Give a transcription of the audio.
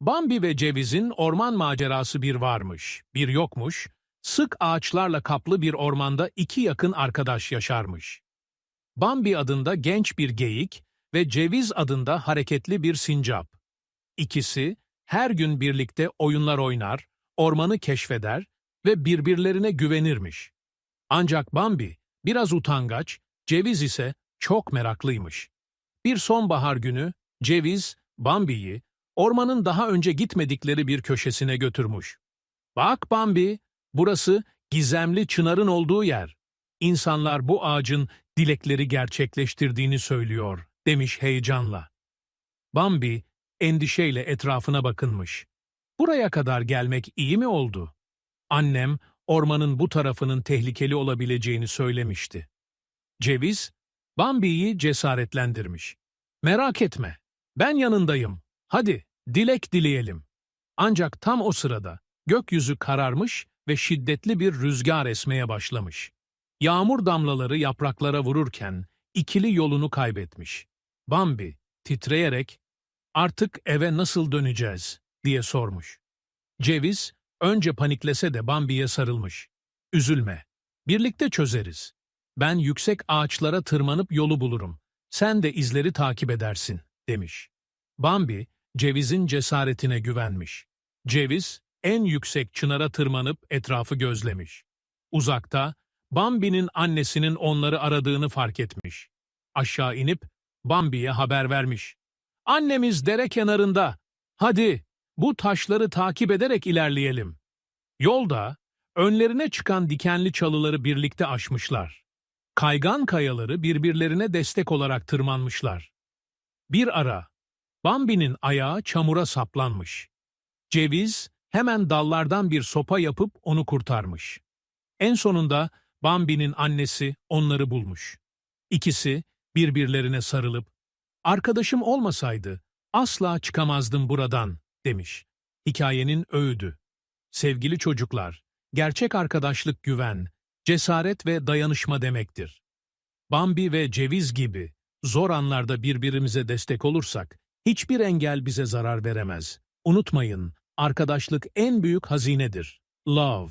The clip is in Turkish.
Bambi ve Ceviz'in orman macerası bir varmış, bir yokmuş, sık ağaçlarla kaplı bir ormanda iki yakın arkadaş yaşarmış. Bambi adında genç bir geyik ve Ceviz adında hareketli bir sincap. İkisi her gün birlikte oyunlar oynar, ormanı keşfeder ve birbirlerine güvenirmiş. Ancak Bambi biraz utangaç, Ceviz ise çok meraklıymış. Bir sonbahar günü Ceviz, Bambi'yi ormanın daha önce gitmedikleri bir köşesine götürmüş. Bak Bambi, burası gizemli çınarın olduğu yer. İnsanlar bu ağacın dilekleri gerçekleştirdiğini söylüyor, demiş heyecanla. Bambi, endişeyle etrafına bakınmış. Buraya kadar gelmek iyi mi oldu? Annem, ormanın bu tarafının tehlikeli olabileceğini söylemişti. Ceviz, Bambi'yi cesaretlendirmiş. Merak etme, ben yanındayım. Hadi, dilek dileyelim. Ancak tam o sırada gökyüzü kararmış ve şiddetli bir rüzgar esmeye başlamış. Yağmur damlaları yapraklara vururken ikili yolunu kaybetmiş. Bambi, titreyerek, ''Artık eve nasıl döneceğiz?'' diye sormuş. Ceviz, önce paniklese de Bambi'ye sarılmış. ''Üzülme, birlikte çözeriz. Ben yüksek ağaçlara tırmanıp yolu bulurum. Sen de izleri takip edersin.'' demiş. Bambi, Ceviz'in cesaretine güvenmiş. Ceviz, en yüksek çınara tırmanıp etrafı gözlemiş. Uzakta, Bambi'nin annesinin onları aradığını fark etmiş. Aşağı inip, Bambi'ye haber vermiş. Annemiz dere kenarında. Hadi, bu taşları takip ederek ilerleyelim. Yolda, önlerine çıkan dikenli çalıları birlikte aşmışlar. Kaygan kayaları birbirlerine destek olarak tırmanmışlar. Bir ara, Bambi'nin ayağı çamura saplanmış. Ceviz hemen dallardan bir sopa yapıp onu kurtarmış. En sonunda Bambi'nin annesi onları bulmuş. İkisi birbirlerine sarılıp, ''Arkadaşım olmasaydı asla çıkamazdım buradan.'' demiş. Hikayenin öğüdü. Sevgili çocuklar, gerçek arkadaşlık güven, cesaret ve dayanışma demektir. Bambi ve ceviz gibi zor anlarda birbirimize destek olursak, hiçbir engel bize zarar veremez. Unutmayın, arkadaşlık en büyük hazinedir. Love.